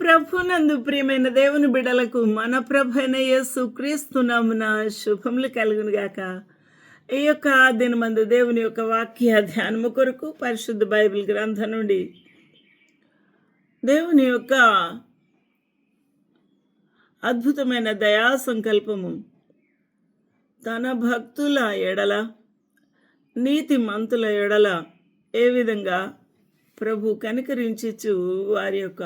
ప్రభునందు ప్రియమైన దేవుని బిడలకు మన ప్రభైన యేసు క్రీస్తునామున శుభములు కలుగును గాక. ఈ యొక్క దినమందు దేవుని యొక్క వాక్య ధ్యానము కొరకు పరిశుద్ధ బైబిల్ గ్రంథం నుండి దేవుని యొక్క అద్భుతమైన దయా సంకల్పము తన భక్తుల ఎడల నీతి మంతుల ఎడల ఏ విధంగా ప్రభు కనికరించచ్చు వారి యొక్క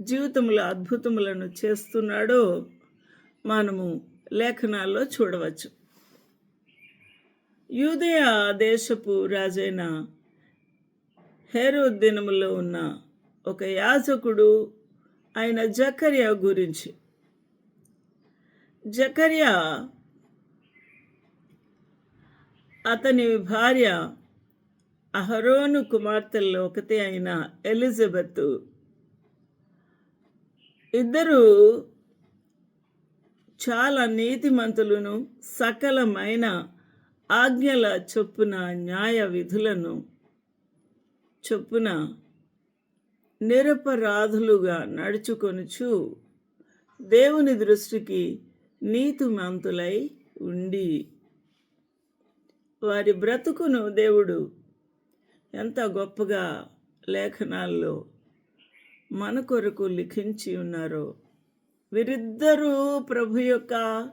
జీవితంలో అద్భుతములను చేస్తున్నాడో మనము లేఖనాల్లో చూడవచ్చు. యూదయ దేశపు రాజైన హేరోద్ దినములో ఉన్న ఒక యాజకుడు ఆయన జకర్య గురించి. జకర్య అతని భార్య అహరోను కుమార్తెల్లో ఒకటి అయిన ఎలిజబెత్ ఇద్దరు చాలా నీతిమంతులను సకలమైన ఆజ్ఞల చొప్పున న్యాయ విధులను చొప్పున నిరపరాధులుగా నడుచుకొనుచు దేవుని దృష్టికి నీతిమంతులై ఉండి వారి బ్రతుకును దేవుడు ఎంత గొప్పగా లేఖనాల్లో మన కొరకు లిఖించి ఉన్నారో. వీరిద్దరూ ప్రభు యొక్క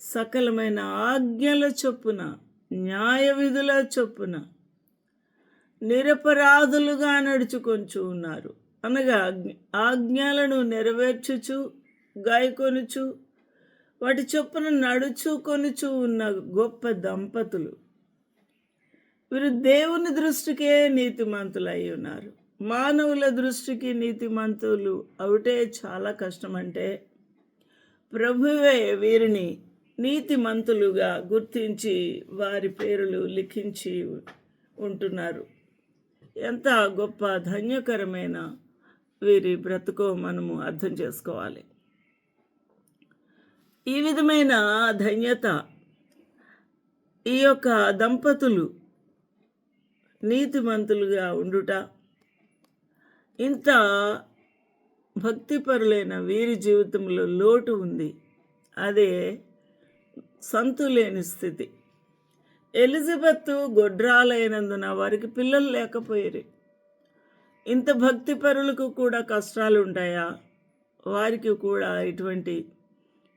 సకలమైన ఆజ్ఞల చొప్పున న్యాయ విధుల చొప్పున నిరపరాధులుగా నడుచుకొంచు ఉన్నారు. అనగా ఆజ్ఞలను నెరవేర్చుచు గాయకొనుచు వాటి చొప్పున నడుచుకొనుచు ఉన్న గొప్ప దంపతులు. వీరు దేవుని దృష్టికే నీతిమంతులు అయి ఉన్నారు. మానవుల దృష్టికి నీతిమంతులు అవుటే చాలా కష్టం అంటే ప్రభువే వీరిని నీతిమంతులుగా గుర్తించి వారి పేర్లు లిఖించి ఉంటున్నారు. ఎంత గొప్ప ధన్యకరమైన వీరి బ్రతుకో మనము అర్థం చేసుకోవాలి. ఈ విధమైన ధన్యత ఈ యొక్క దంపతులు నీతిమంతులుగా ఉండుట ఇంత భక్తిపరులైన వీరి జీవితంలో లోటు ఉంది. అదే సంతులేని స్థితి. ఎలిజబెత్ గొడ్రాలైనందున వారికి పిల్లలు లేకపోయారు. ఇంత భక్తిపరులకు కూడా కష్టాలు ఉంటాయా? వారికి కూడా ఇటువంటి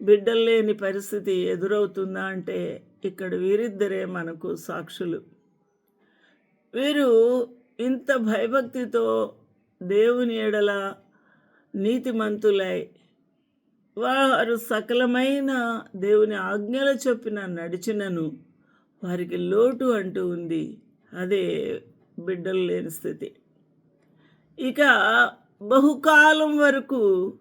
బిడ్డలు లేని పరిస్థితి ఎదురవుతుందా అంటే ఇక్కడ వీరిద్దరే మనకు సాక్షులు. వీరు ఇంత భయభక్తితో దేవుని ఎడల నీతిమంతులై వారు సకలమైన దేవుని ఆజ్ఞల చొప్పున నడిచినను. వారికి లోటు అంటూ ఉంది. అదే బిడ్డలు లేని స్థితి. ఇక బహుకాలం వరకు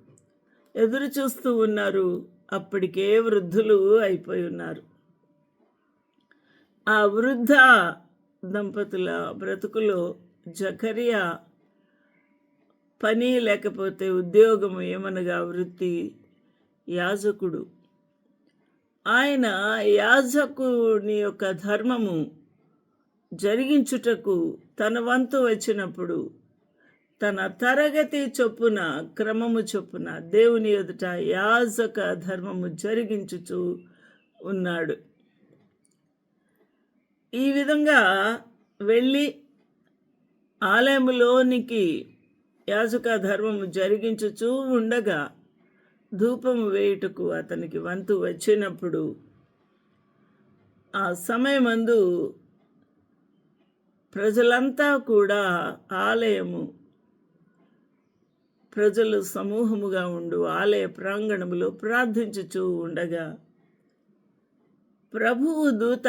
ఎదురు చూస్తూ ఉన్నారు. అప్పటికే వృద్ధులు అయిపోయి ఉన్నారు. ఆ వృద్ధ దంపతుల బ్రతుకులో జకరియా పని లేకపోతే ఉద్యోగము ఏమనగా వృత్తి? యాజకుడు. ఆయన యాజకుని యొక్క ధర్మము జరిగించుటకు తన వంతు వచ్చినప్పుడు తన తరగతి చొప్పున క్రమము చొప్పున దేవుని ఎదుట యాజక ధర్మము జరిగించుచూ ఉన్నాడు. ఈ విధంగా వెళ్ళి ఆలయములోనికి యాజక ధర్మము జరిగించుచూ ఉండగా ధూపము వేయుటకు అతనికి వంతు వచ్చినప్పుడు ఆ సమయమందు ప్రజలంతా కూడా ఆలయము ప్రజలు సమూహముగా ఉండు ఆలయ ప్రాంగణములో ప్రార్థించుచూ ఉండగా ప్రభువు దూత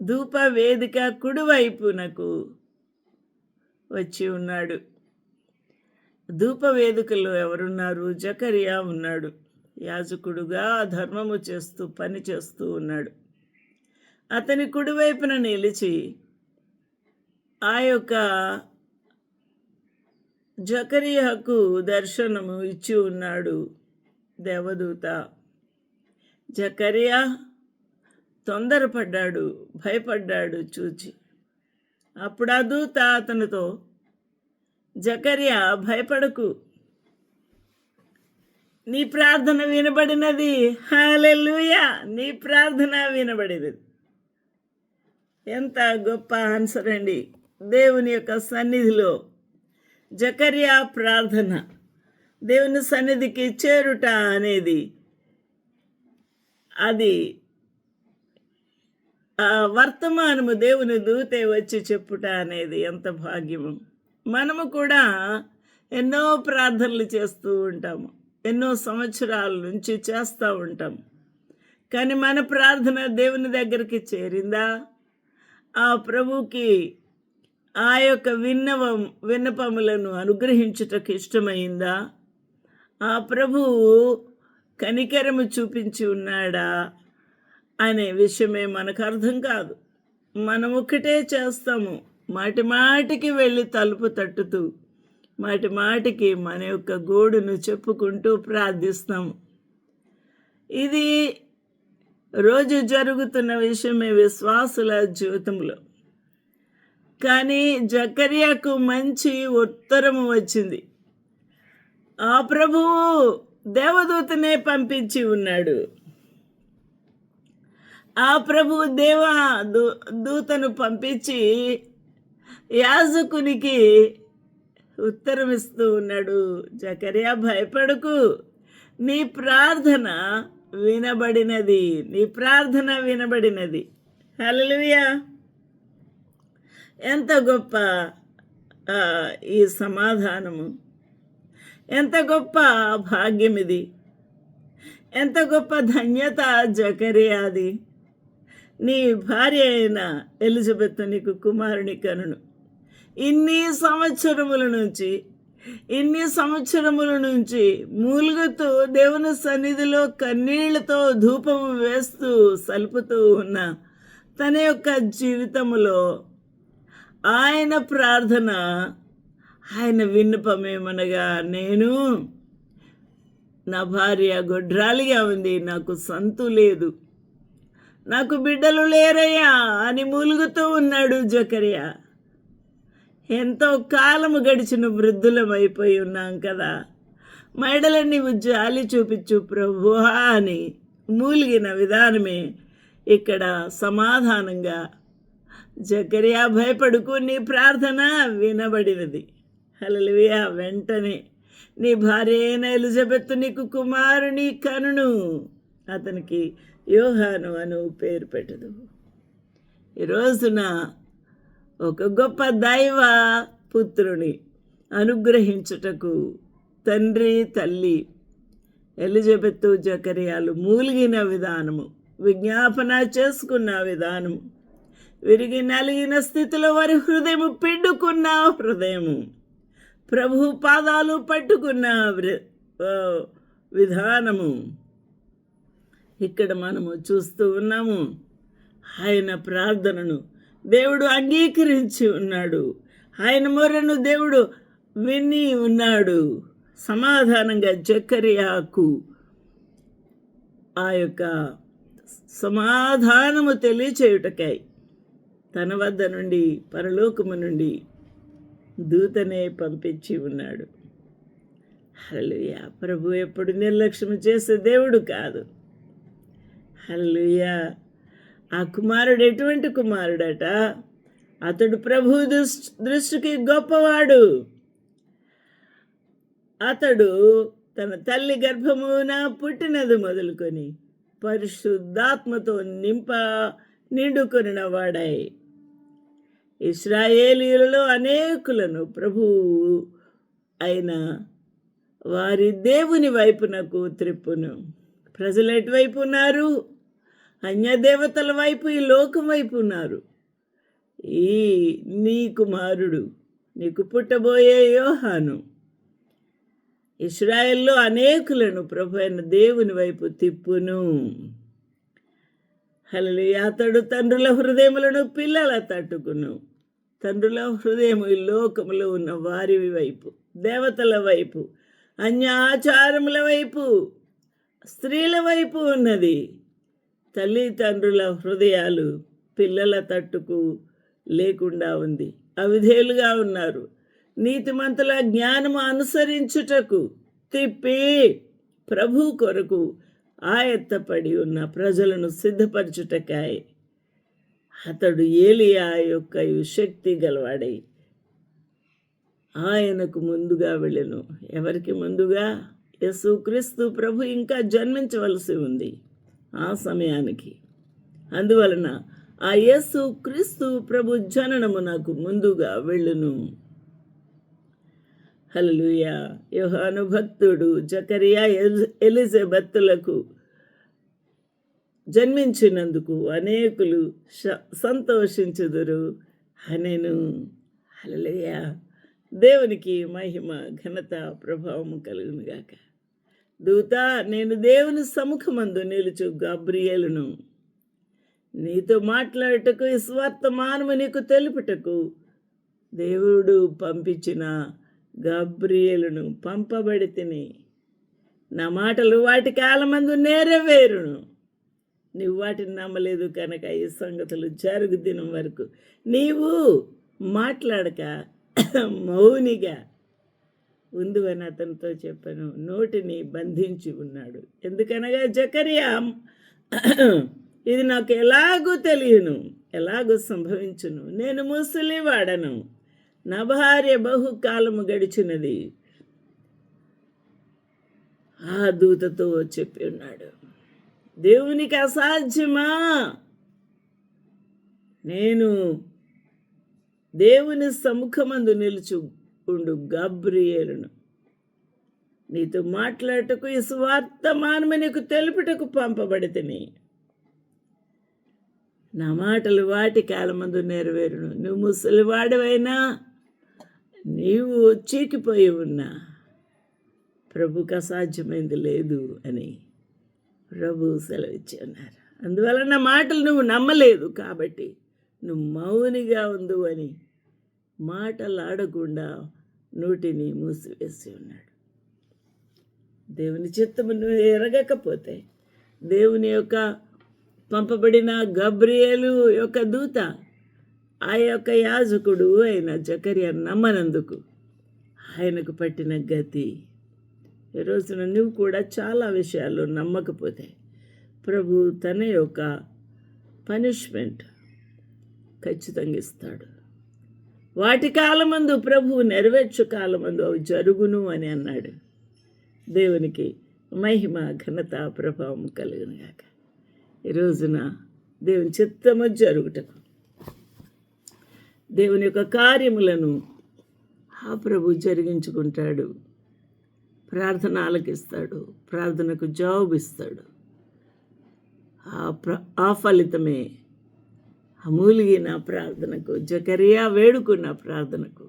ధూప వేదిక కుడివైపునకు వచ్చి ఉన్నాడు. ధూపవేదికలో ఎవరున్నారు? జకరియా ఉన్నాడు. యాజకుడుగా ధర్మము చేస్తూ పని చేస్తూ ఉన్నాడు. అతని కుడివైపున నిలిచి ఆ యొక్క జకరియాకు దర్శనము ఇచ్చి ఉన్నాడు దేవదూత. జకరియా తొందరపడ్డాడు భయపడ్డాడు చూచి. అప్పుడు ఆ దూత అతనితో జకర్య భయపడకు. నీ ప్రార్థన వినబడినది. హాలెలుయా నీ ప్రార్థన వినబడినది. ఎంత గొప్ప ఆన్సర్ అండి. దేవుని యొక్క సన్నిధిలో జకర్యా ప్రార్థన. దేవుని సన్నిధికి చేరుట అనేది అది ఆ వర్తమానము దేవుని దూతే వచ్చి చెప్పుట అనేది ఎంత భాగ్యము. మనము కూడా ఎన్నో ప్రార్థనలు చేస్తూ ఉంటాము. ఎన్నో సంవత్సరాల నుంచి చేస్తూ ఉంటాం కానీ మన ప్రార్థన దేవుని దగ్గరికి చేరిందా? ఆ ప్రభుకి ఆ యొక్క విన్నవం విన్నపములను అనుగ్రహించుటకు ఇష్టమైందా? ఆ ప్రభువు కనికరము చూపించి ఉన్నాడా అనే విషయమే మనకు అర్థం కాదు. మనం ఒక్కటే చేస్తాము. మాటి మాటికి వెళ్ళి తలుపు తట్టుతూ మాటి మాటికి మన యొక్క గోడును చెప్పుకుంటూ ప్రార్థిస్తాము ఇది రోజు జరుగుతున్న విషయమే విశ్వాసుల జీవితంలో. కానీ జకర్యాకు మంచి ఉత్తరము వచ్చింది. ఆ ప్రభువు దేవదూతనే పంపించి ఉన్నాడు. ఆ ప్రభు దేవ దూ దూతను పంపించి యాజకునికి ఉత్తరం ఇస్తూ ఉన్నాడు. జకర్యా భయపడకు. నీ ప్రార్థన వినబడినది. నీ ప్రార్థన వినబడినది. హలలుయా ఎంత గొప్ప ఈ సమాధానము. ఎంత గొప్ప భాగ్యం ఇది ఎంత గొప్ప ధన్యత జకరియాది. నీ భార్య అయిన ఎలిజబెత్ నీకు కుమారుని కనును. ఇన్ని సంవత్సరముల నుంచి ఇన్ని సంవత్సరముల నుంచి మూలుగుతూ దేవుని సన్నిధిలో కన్నీళ్ళతో ధూపము వేస్తూ సలుపుతూ ఉన్న తన యొక్క జీవితములో ఆయన ప్రార్థన ఆయన విన్నపమేమనగా నేను నా భార్య గొడ్రాలిగా ఉంది నాకు సంతు లేదు నాకు బిడ్డలు లేరయ్యా అని మూలుగుతూ ఉన్నాడు జకరియా. ఎంతో కాలము గడిచిన వృద్ధులమైపోయి ఉన్నాం కదా. మెడలన్నీ జాలి చూపించు ప్రభువా అని మూలిగిన విధానమే ఇక్కడ సమాధానంగా జకరియా భయపడుకు నీ ప్రార్థన వినబడినది. హల్లెలూయా. వెంటనే నీ భార్య అయిన ఎలిజబెత్ నీకు కుమారుని కనును. అతనికి యోహాను అను పేరు పెట్టదు. ఈ రోజున ఒక గొప్ప దైవ పుత్రుని అనుగ్రహించుటకు తండ్రి తల్లి ఎలిజబెత్ జకరియాలు మూలిగిన విధానము విజ్ఞాపన చేసుకున్న విధానము విరిగి నలిగిన స్థితిలో వారి హృదయము పిండుకున్న హృదయము ప్రభు పాదాలు పట్టుకున్న విధానము. ఇక్కడ మనము చూస్తూ ఉన్నాము. ఆయన ప్రార్థనను దేవుడు అంగీకరించి ఉన్నాడు. ఆయన మొరను దేవుడు విని ఉన్నాడు. సమాధానంగా జకర్యాకు ఆ యొక్క సమాధానము తెలియచేయుటకై తన వద్ద నుండి పరలోకము నుండి దూతనే పంపించి ఉన్నాడు. హల్లుయ ప్రభు ఎప్పుడు నిర్లక్ష్యం చేసే దేవుడు కాదు. హల్లుయా ఆ కుమారుడు ఎటువంటి కుమారుడట? అతడు ప్రభు దృష్టి దృష్టికి గొప్పవాడు. అతడు తన తల్లి గర్భమున పుట్టినది మొదలుకొని పరిశుద్ధాత్మతో నింప నిండుకొనిన వాడై ఇస్రాయేలీలలో అనేకులను ప్రభువు అయిన వారి దేవుని వైపునకు త్రిప్పును. ప్రజలు ఎటువైపు ఉన్నారు? అన్యదేవతల వైపు ఈ లోకం వైపు ఉన్నారు. ఈ నీ కుమారుడు నీకు పుట్టబోయే యోహాను ఇస్రాయెల్లో అనేకులను ప్రభు అయిన దేవుని వైపు తిప్పును. హలలి అతడు తండ్రుల హృదయములను పిల్లల తట్టుకును. తండ్రుల హృదయము ఈ లోకములో ఉన్న వారి వైపు దేవతల వైపు అన్య ఆచారముల వైపు స్త్రీల వైపు ఉన్నది. తల్లిదండ్రుల హృదయాలు పిల్లల తట్టుకు లేకుండా ఉంది. అవిధేలుగా ఉన్నారు. నీతిమంతుల జ్ఞానము అనుసరించుటకు తిప్పి ప్రభు కొరకు ఆయత్తపడి ఉన్న ప్రజలను సిద్ధపరచుటకాయ. అతడు ఏలియా యొక్క శక్తి గలవాడై ఆయనకు ముందుగా వెళ్ళను. ఎవరికి ముందుగా? యేసుక్రీస్తు ప్రభు ఇంకా జన్మించవలసి ఉంది. ఆ సమయానికి. అందువలన ఆ యేసు క్రీస్తు ప్రభు జననము నాకు ముందుగా వెళ్ళును. హల్లెలూయా. యోహాను భక్తుడు జకరియా ఎలిజబెత్తులకు జన్మించినందుకు అనేకులు సంతోషించుదురు. అనెను హల్లెలూయా. దేవునికి మహిమ ఘనత ప్రభావము కలుగునుగాక. గాక దూత నేను దేవుని సముఖమందు నిలుచు గబ్రియేలును. నీతో మాట్లాడుటకు ఈ స్వర్తమానము నీకు తెలుపుటకు దేవుడు పంపించిన గబ్రియేలును పంపబడి తిని నా మాటలు వాటి కాలమందు నేరవేరును. నువ్వు వాటిని నమ్మలేదు కనుక ఈ సంగతులు జరుగు దినం వరకు నీవు మాట్లాడక మౌనిగా ఉందు అతనితో చెప్పాను. నోటిని బంధించి ఉన్నాడు. ఎందుకనగా జకరియా ఇది నాకు ఎలాగూ తెలియను ఎలాగూ సంభవించును. నేను ముసలి వాడను నా భార్య బహుకాలము గడిచినది. ఆ దూతతో చెప్పి ఉన్నాడు. దేవునికి అసాధ్యమా? నేను దేవుని సముఖమందు నిలుచు ఉండు గబ్రియేలును. నీతో మాట్లాడటకు ఈ స్వార్థమానము నీకు తెలుపుటకు పంపబడితేని నా మాటలు వాటి కాలమందు నెరవేరును. నువ్వు ముసలివాడవైనా నీవు చీకిపోయి ఉన్నా ప్రభుకు అసాధ్యమైంది లేదు అని ప్రభు సెలవిచ్చి ఉన్నారు. అందువల్ల నా మాటలు నువ్వు నమ్మలేదు కాబట్టి నువ్వు మౌనిగా ఉండు అని మాటలాడకుండా నోటిని మూసివేసి ఉన్నాడు. దేవుని చిత్తము నువ్వు ఎరగకపోతే దేవుని యొక్క పంపబడిన గబ్రియేలు యొక్క దూత ఆ యొక్క యాజకుడు అయిన జకర్య నమ్మనందుకు ఆయనకు పట్టిన గతి. ఈ రోజున నువ్వు కూడా చాలా విషయాలు నమ్మకపోతే ప్రభు తన యొక్క పనిష్మెంట్ ఖచ్చితంగా ఇస్తాడు. వాటి కాలమందు ప్రభువు నెరవేర్చు కాలమందు అవి జరుగును అని అన్నాడు. దేవునికి మహిమ ఘనత ప్రభావం కలుగునుగాక ఈ రోజున దేవుని చిత్తము జరుగుటకు దేవుని యొక్క కార్యములను ఆ ప్రభు జరిగించుకుంటాడు. ప్రార్థన ఆలకిస్తాడు ప్రార్థనకు జవాబిస్తాడు. ఆ ప్ర ఆ ఫలితమే అమూలిగిన ప్రార్థనకు జకరియా వేడుకున్న ప్రార్థనకు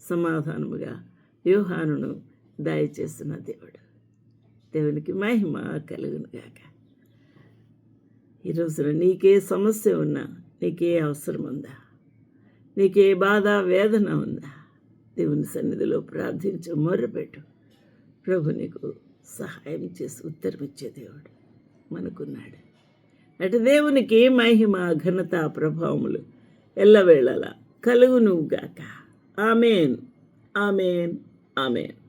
సమాధానముగా యోహానును దయచేసిన దేవుడు. దేవునికి మహిమ కలుగునుగాక ఈ రోజున నీకే సమస్య ఉన్నా నీకే అవసరం ఉందా? నీకే బాధ వేదన ఉందా? దేవుని సన్నిధిలో ప్రార్థించు మొర్రపెట్టు. ప్రభు నీకు సహాయం చేసి ఉత్తరమిచ్చే దేవుడు మనకున్నాడు. అటు దేవునికి మహిమ ఘనత ప్రభావములు ఎల్లవేళలా కలుగునుగాక. ఆమెన్. ఆమెన్. ఆమెన్.